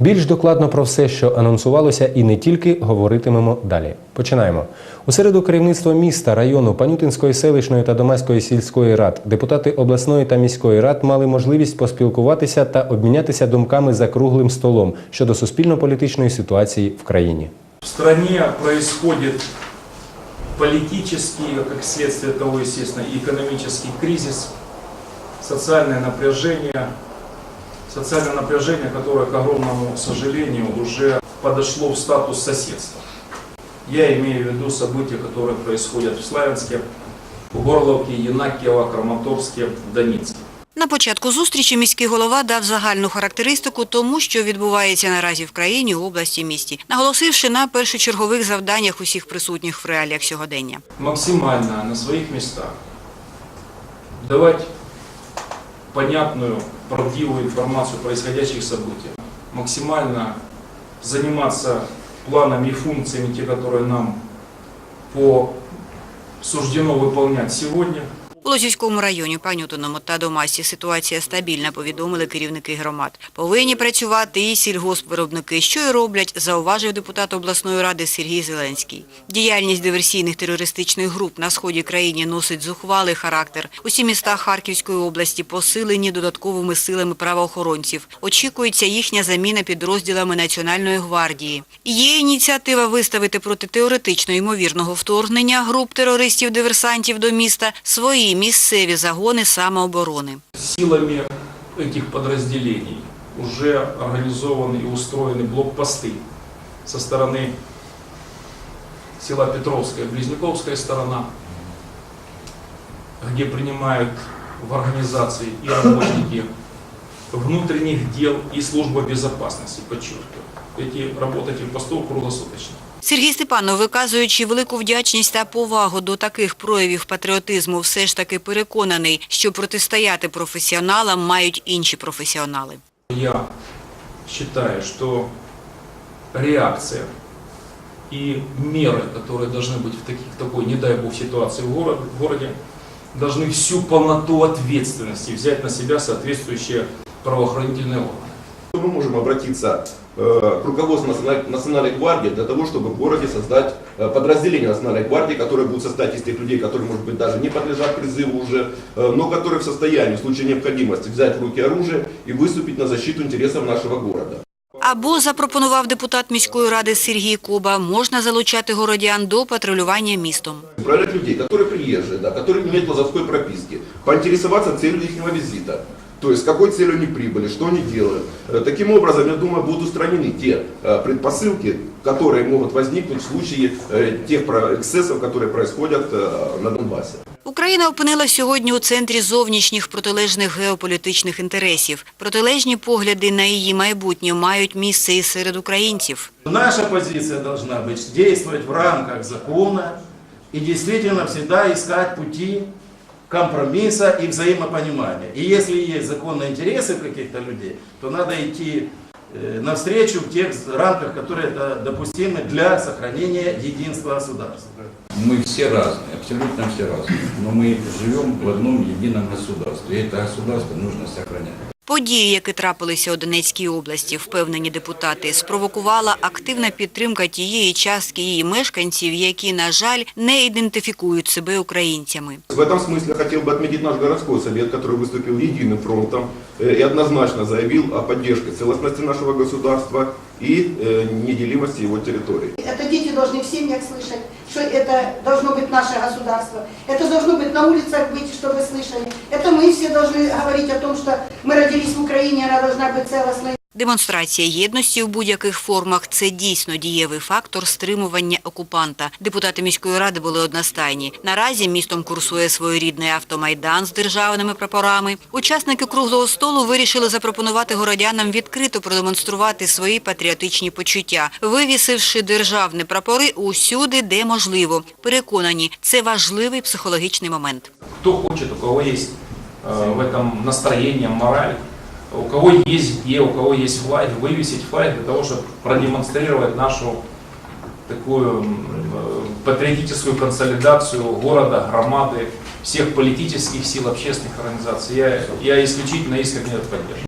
Більш докладно про все, що анонсувалося, і не тільки говоритимемо далі. Починаємо. У середу керівництво міста, району, Панютинської селищної та Домаської сільської рад, депутати обласної та міської рад мали можливість поспілкуватися та обмінятися думками за круглим столом щодо суспільно-політичної ситуації в країні. В стране происходит политический, как следствие того, естественно, экономический кризис, социальное напряжение, социальное напряжение, которое, к огромному сожалению, уже подошло в статус соседства. Я имею в виду события, которые происходят в Славянске, в Горловке, Янакиево, Краматорске, Донецке. На початку зустрічі міський голова дав загальну характеристику тому, що відбувається наразі в країні, області, місті, наголосивши на першочергових завданнях усіх присутніх в реаліях сьогодення. максимально на своих местах давать понятную, правдивую информацию о происходящих событиях, максимально заниматься планами и функциями, те, которые нам по суждено выполнять сегодня, Лозівському районі, Панютиному та Домасі ситуація стабільна, повідомили керівники громад. Повинні працювати і сільгоспвиробники, що й роблять, зауважив депутат обласної ради Сергій Зеленський. Діяльність диверсійних терористичних груп на сході країни носить зухвалий характер. Усі міста Харківської області посилені додатковими силами правоохоронців. Очікується їхня заміна підрозділами Національної гвардії. Є ініціатива виставити проти теоретично ймовірного вторгнення груп терористів-диверсантів до міста свої місцеві загони самооборони. силами этих подразделений уже организованы и устроены блокпосты со стороны села Петровская, Близняковская сторона, где принимают в организации и работники внутренних дел и служба безопасности, подчеркиваю. Эти работники постов круглосуточно. Сергій Степанов, виказуючи велику вдячність та повагу до таких проявів патріотизму, все ж таки переконаний, що протистояти професіоналам мають інші професіонали. Я считаю, что реакция и меры, которые должны быть в, таких, в такой, не дай бог, ситуации в, город- в городе, должны всю полноту ответственности взять на себя соответствующие правоохранительные органы. Мы можем обратиться э, к руководству Националь- Национальной гвардии для того, чтобы в городе создать э, подразделение Национальной гвардии, которое будет состоять из тех людей, которые, может быть, даже не подлежат призыву уже, э, но которые в состоянии в случае необходимости взять в руки оружие и выступить на защиту интересов нашего города. Або, запропонував депутат міської ради Сергій Коба, можна залучати городян до патрулювання містом. Проверять людей, которые приезжие, да, которые не имеют лазовской прописки, поинтересоваться целью их визита. То есть, с какой целью они прибыли, что они делают. Э, Таким образом, я думаю, будут устранены те э, предпосылки, которые могут возникнуть в случае э, тех про- эксцессов, которые происходят э, на Донбассе. Україна опинилась сьогодні у центрі зовнішніх протилежних геополітичних інтересів. Протилежні погляди на її майбутнє мають місце і серед українців. Наша позиция должна быть действовать в рамках закона и действительно всегда искать пути компромисса и взаимопонимания. И если есть законные интересы каких-то людей, то надо идти э, навстречу в тех рамках, которые это допустимы для сохранения единства государства. Мы все разные, абсолютно все разные, но мы живем в одном едином государстве, и это государство нужно сохранять. Події, які трапилися у Донецькій області, впевнені депутати, спровокувала активна підтримка тієї частки її мешканців, які, на жаль, не ідентифікують себе українцями. В этом смысле хотел бы отметить наш городской совет, который выступил единым фронтом э, и однозначно заявил о поддержке целостности нашего государства и э, неделимости его территории. Это дети должны в семьях слышать, что это должно быть наше государство. Это должно быть на улицах быть, чтобы слышали. Это мы все должны говорить о том, что мы родились в Украине, она должна быть целостной. Демонстрація єдності в будь-яких формах – це дійсно дієвий фактор стримування окупанта. Депутати міської ради були одностайні. Наразі містом курсує своєрідний автомайдан з державними прапорами. Учасники круглого столу вирішили запропонувати городянам відкрито продемонструвати свої патріотичні почуття, вивісивши державні прапори усюди, де можливо. Переконані, це важливий психологічний момент. Кто хочет, у кого есть э, в этом настроение, мораль, У кого есть где, у кого есть флаг, вывесить флаг для того, чтобы продемонстрировать нашу такую э, патриотическую консолидацию города, громады, всех политических сил, общественных организаций. Я, я исключительно искренне это поддерживаю.